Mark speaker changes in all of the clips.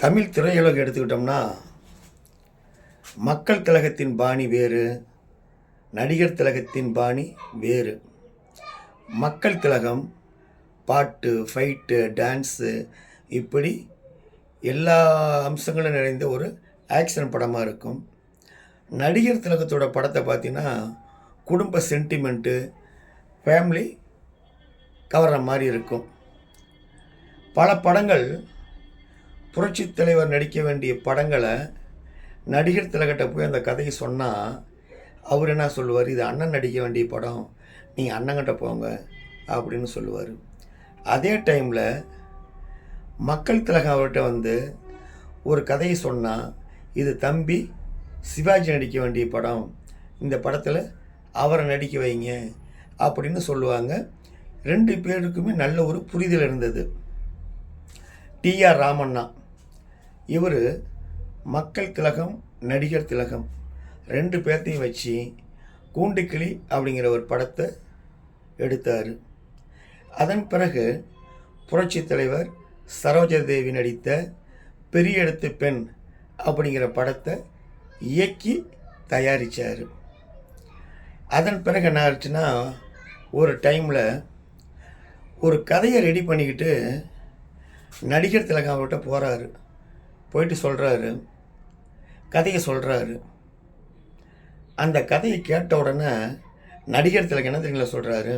Speaker 1: தமிழ் திரையுலகம் எடுத்துக்கிட்டோம்னா மக்கள் திலகத்தின் பாணி வேறு நடிகர் திலகத்தின் பாணி வேறு. மக்கள் திலகம் பாட்டு ஃபைட்டு டான்ஸு இப்படி எல்லா அம்சங்களும் நிறைந்த ஒரு ஆக்ஷன் படமாக இருக்கும். நடிகர் திலகத்தோட படத்தை பார்த்தீங்கன்னா குடும்ப சென்டிமெண்ட்டு ஃபேமிலி கவர்ற மாதிரி இருக்கும். பல படங்கள் புரட்சி தலைவர் நடிக்க வேண்டிய படங்களை நடிகர் திலகட்ட போய் அந்த கதையை சொன்னால் அவர் என்ன சொல்லுவார்? இது அண்ணன் நடிக்க வேண்டிய படம். நீங்கள் அண்ணங்கிட்ட போங்க அப்படின்னு சொல்லுவார். அதே டைமில் மக்கள் திலகம் அவர்கிட்ட வந்து ஒரு கதையை சொன்னால் இது தம்பி சிவாஜி நடிக்க வேண்டிய படம். இந்த படத்தில் அவரை நடிக்க வைங்க அப்படின்னு சொல்லுவாங்க. ரெண்டு பேருக்குமே நல்ல ஒரு புரிதல் இருந்தது. டிஆர் ராமண்ணா. இவர் மக்கள் திலகம் நடிகர் திலகம் ரெண்டு பேர்த்தையும் வச்சு கூண்டுக்கிளி அப்படிங்கிற ஒரு படத்தை எடுத்தார். அதன் பிறகு புரட்சி தலைவர் சரோஜாதேவி நடித்த பெரிய இடத்து பெண் அப்படிங்கிற படத்தை இயக்கி தயாரித்தார் அதன் பிறகு என்ன ஆச்சுன்னா ஒரு டைமில் ஒரு கதையை ரெடி பண்ணிக்கிட்டு நடிகர் திலகம் அவர்கிட்ட போகிறாரு போயிட்டு சொல்கிறாரு கதையை சொல்கிறாரு அந்த கதையை கேட்ட உடனே நடிகர் திலகம் என்ன தெரியுங்களா சொல்கிறாரு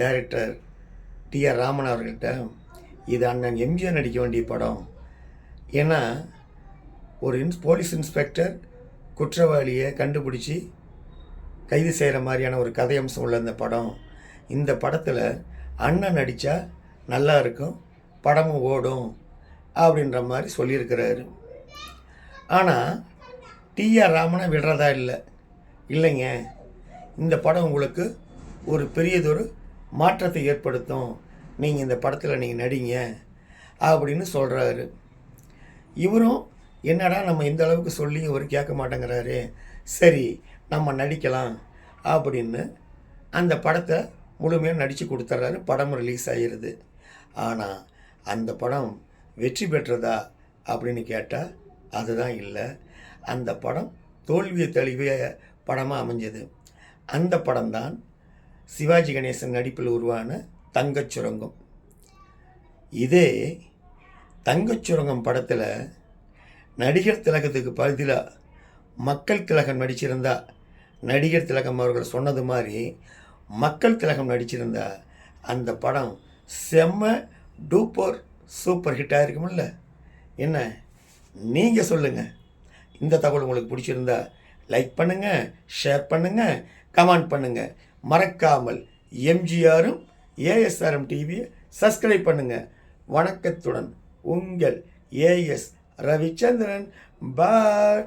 Speaker 1: டைரக்டர் டி ஆர் ராமன் அவர்கள்ட்ட இது அண்ணன் எம்ஜிஆர் நடிக்க வேண்டிய படம். ஏன்னா ஒரு இன்ஸ் போலீஸ் இன்ஸ்பெக்டர் குற்றவாளியை கண்டுபிடிச்சி கைது செய்கிற மாதிரியான ஒரு கதை அம்சம் உள்ள இந்த படம். இந்த படத்தில் அண்ணன் நடித்தா நல்லா இருக்கும் படமும் ஓடும். அப்படின்ற மாதிரி சொல்லியிருக்கிறாரு. ஆனால் டிஆர் ராமனை விடுறதா இல்லை. இல்லைங்க. இந்த படம் உங்களுக்கு ஒரு பெரியதொரு மாற்றத்தை ஏற்படுத்தும். நீங்கள் இந்த படத்தில் நீங்கள் நடிங்க அப்படின்னு சொல்கிறாரு இவரும் என்னடா நம்ம இந்த அளவுக்கு சொல்லி இவர் கேட்க மாட்டேங்கிறாரு. சரி நம்ம நடிக்கலாம் அப்படின்னு அந்த படத்தை முழுமையாக நடித்து கொடுத்துட்றாரு படம் ரிலீஸ் ஆகிருது ஆனால் அந்த படம் வெற்றி பெற்றதா அப்படின்னு கேட்டால் அதுதான் இல்லை. அந்த படம் தோல்வியை தழுவிய படமாக அமைஞ்சது. அந்த படம்தான் சிவாஜி கணேசன் நடிப்பில் உருவான தங்கச் சுரங்கம். இதே தங்கச் சுரங்கம் படத்தில் நடிகர் திலகத்துக்கு பதிலாக மக்கள் திலகம் நடிச்சிருந்தா நடிகர் திலகம் அவர்கள் சொன்னது மாதிரி மக்கள் திலகம் நடிச்சிருந்தா அந்த படம் செம்ம டூப்பர் சூப்பர் ஹிட் ஆகிருக்குமில்ல என்ன? நீங்கள் சொல்லுங்கள் இந்த தகவல் உங்களுக்கு பிடிச்சிருந்தா லைக் பண்ணுங்கள் ஷேர் பண்ணுங்கள் கமெண்ட் பண்ணுங்கள் மறக்காமல் எம்ஜிஆரும் ஏஎஸ்ஆர்எம் டிவியை சப்ஸ்கிரைப் பண்ணுங்கள் வணக்கத்துடன் உங்கள் ஏஎஸ் ரவிச்சந்திரன். பாய்.